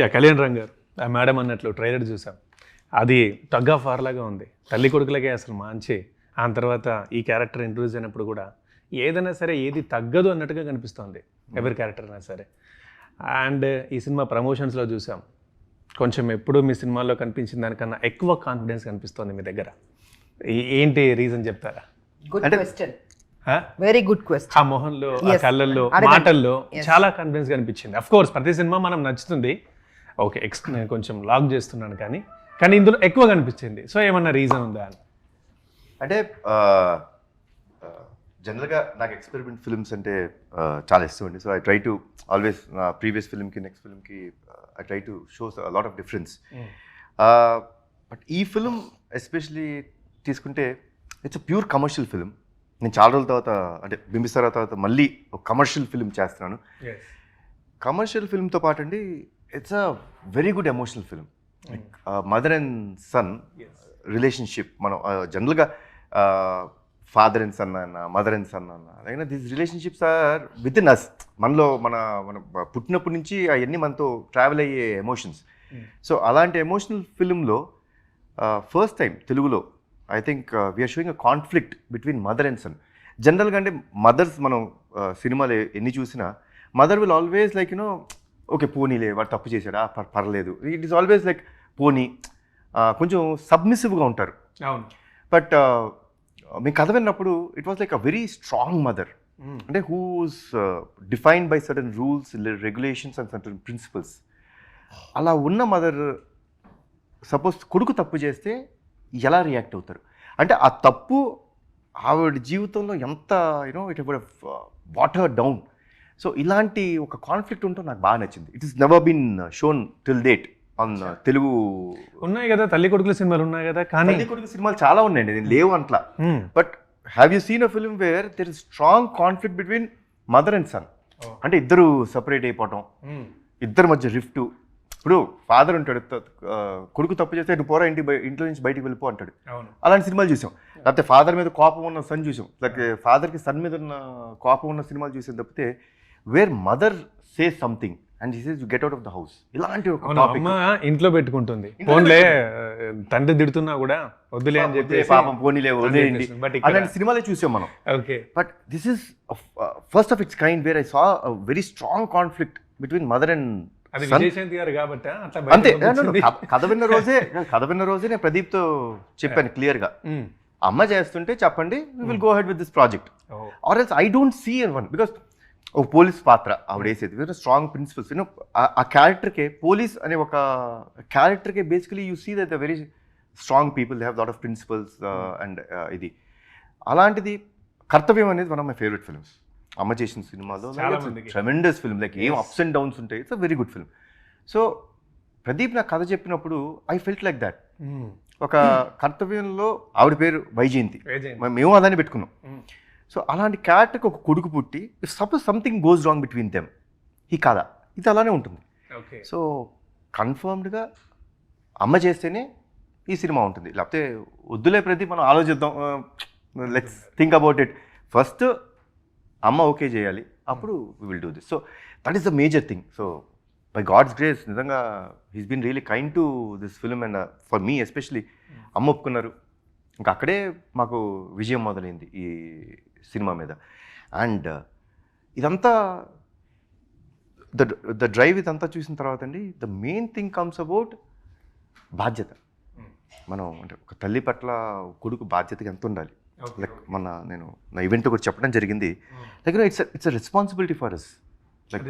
Yeah Kalyan రంగ్ గారు ఆ madam అన్నట్లు ట్రైలర్ చూసాం. అది టగ్ ఆఫ్ వార్ లాగా ఉంది. తల్లి కొడుకులకే అసలు మంచి. ఆ తర్వాత ఈ క్యారెక్టర్ ఇంట్రడ్యూస్ అయినప్పుడు కూడా ఏదైనా సరే ఏది తగ్గదు అన్నట్టుగా కనిపిస్తోంది. ఎవరి క్యారెక్టర్ అయినా సరే. అండ్ ఈ సినిమా ప్రమోషన్స్లో చూసాం. కొంచెం ఎప్పుడు మీ సినిమాల్లో కనిపించిన దానికన్నా ఎక్కువ కాన్ఫిడెన్స్ కనిపిస్తోంది మీ దగ్గర. ఏంటి రీజన్ చెప్తారా? Good question? Very good question ఆ మొహంలో ఆ. కళ్ళల్లో. మాటల్లో. చాలా కాన్ఫిడెన్స్ కనిపించింది. అఫ్ కోర్స్ ప్రతి సినిమా మనం నచ్చుతుంది. ఓకే ఎక్స్ నేను కొంచెం లాగ్ చేస్తున్నాను కానీ కానీ ఇందులో ఎక్కువ కనిపించింది. సో ఏమన్నా రీజన్ ఉందా? అని అంటే జనరల్గా నాకు ఎక్స్పెరిమెంట్ ఫిల్మ్స్ అంటే చాలా ఇష్టం అండి. So I try to always నా ప్రీవియస్ ఫిల్మ్కి next ఫిల్మ్కి I try to shows lot of difference. But ఈ ఫిల్మ్ ఎస్పెషలీ తీసుకుంటే it's a pure commercial film నేను చాలా రోజుల తర్వాత అంటే బింబిస్తారా తర్వాత మళ్ళీ ఒక కమర్షియల్ ఫిల్మ్ చేస్తున్నాను. కమర్షియల్ ఫిల్మ్తో పాటు అండి it's a very good emotional film mother and son relationship మనం జనరల్గా ఫాదర్ అండ్ సన్ అన్న మదర్ అండ్ సన్ అన్న అలాగే these relationships are with in us మనలో మన మన పుట్టినప్పటి నుంచి అవన్నీ మనతో ట్రావెల్ అయ్యే ఎమోషన్స్ సో అలాంటి ఎమోషనల్ ఫిల్మ్లో ఫస్ట్ టైం తెలుగులో I think we are showing a conflict between mother and son జనరల్గా అంటే మదర్స్ మనం సినిమాలు ఎన్ని చూసినా mother will always like you know okay పోనీలే వాడు తప్పు చేశాడా? పర్- పర్లేదు. ఇట్ ఈస్ ఆల్వేస్ లైక్ పోనీ కొంచెం సబ్మిసివ్గా ఉంటారు. అవును. బట్ మేము కథ విన్నప్పుడు it was like a very strong mother అంటే whose defined by certain rules regulations and certain principles అలా ఉన్న మదర్ సపోజ్ కొడుకు తప్పు చేస్తే ఎలా రియాక్ట్ అవుతారు? అంటే ఆ తప్పు ఆవిడ జీవితంలో ఎంత you know it water down so ఇలాంటి ఒక కాన్ఫ్లిక్ట్ ఉంటూ నాకు బాగా నచ్చింది. It is never been shown till date on Telugu ఉన్నాయి కదా తల్లి కొడుకుల సినిమాలు ఉన్నాయి కదా కానీ తల్లి కొడుకు సినిమాలు చాలా ఉన్నాయండి నేను లేవు అంట్లా. But have you seen a film where there is strong conflict between mother and son. అంటే ఇద్దరు సపరేట్ అయిపోవటం మ్మ్. ఇద్దరి మధ్య రిఫ్ట్ ఇప్పుడు ఫాదర్ ఉంటాడు కొడుకు తప్పు చేస్తే నువ్వు పోరా ఇంటి ఇంట్లో నుంచి బయటికి వెళ్ళిపో అంటాడు. అలాంటి సినిమాలు చూసాం. లేకపోతే ఫాదర్ మీద కోపం ఉన్న సన్ చూసాం. లేకపోతే ఫాదర్కి సన్ మీద ఉన్న కోపం ఉన్న సినిమాలు చూసాం తప్పితే where mother say something and he says you get out of the house ఇలాంటి ఒక టాపిక్ అమ్మ ఇంట్లో పెట్టుకుంటుంది. ఫోన్లే తండ్రి తిడుతున్నా కూడా వద్దులే అని చెప్పి పాపం పోనీలే వదిలేయండి. అలాంటి సినిమాలే చూసాం మనం. Okay. But this is first of its kind where I saw very strong conflict between mother and అది Son- విజయశాంతి గారు కాబట్టి అట్లా అంతే. కథ- విన్న రోజే కథ విన్న రోజే నేను ప్రదీప్తో చెప్పాను క్లియర్గా. మ్మ్. అమ్మ చేస్తుంటే చెప్పండి will go ahead with this project. Or else I don't see anyone because ఒక పోలీస్ పాత్ర ఆవిడ వేసేది. వెరీ స్ట్రాంగ్ ప్రిన్సిపల్స్ యూనో ఆ క్యారెక్టర్కే పోలీస్ అనే ఒక క్యారెక్టర్కే basically you see that the very strong people they have lot of principles and ఇది. అలాంటిది కర్తవ్యం అనేది one of my favourite films అమ్మ చేసిన సినిమాలో. ట్రెమెండస్ ఫిల్మ్ లైక్ ఏం అప్స్ అండ్ డౌన్స్ ఉంటాయి. It's a very good film so Pradeep నాకు కథ చెప్పినప్పుడు ఐ ఫెల్ట్ లైక్ దాట్. ఒక కర్తవ్యంలో ఆవిడ పేరు వైజయంతి. మేము అదాన్ని పెట్టుకున్నాం. మ్మ్. సో అలాంటి క్యారెక్టర్కి ఒక కొడుకు పుట్టి if suppose something goes wrong between them ఈ కథ ఇది అలానే ఉంటుంది. ఓకే సో కన్ఫర్మ్డ్గా అమ్మ చేస్తేనే ఈ సినిమా ఉంటుంది. లేకపోతే వద్దులే ప్రతి మనం ఆలోచిద్దాం let's think about it first అమ్మ ఓకే చేయాలి అప్పుడు we will do this so that is the major thing so by God's grace నిజంగా he's been really kind to this film and for me especially అమ్మ ఒప్పుకున్నారు. ఇంకా అక్కడే మాకు విజయం మొదలైంది ఈ సినిమా మీద. అండ్ ఇదంతా ద ద డ్రైవ్ ఇదంతా చూసిన తర్వాత అండి the main thing comes about బాధ్యత. మనం అంటే ఒక తల్లి పట్ల కొడుకు బాధ్యతగా ఎంత ఉండాలి? లైక్ మన నేను నా ఈవెంట్ కూడా చెప్పడం జరిగింది. Like it's it's responsibility for us like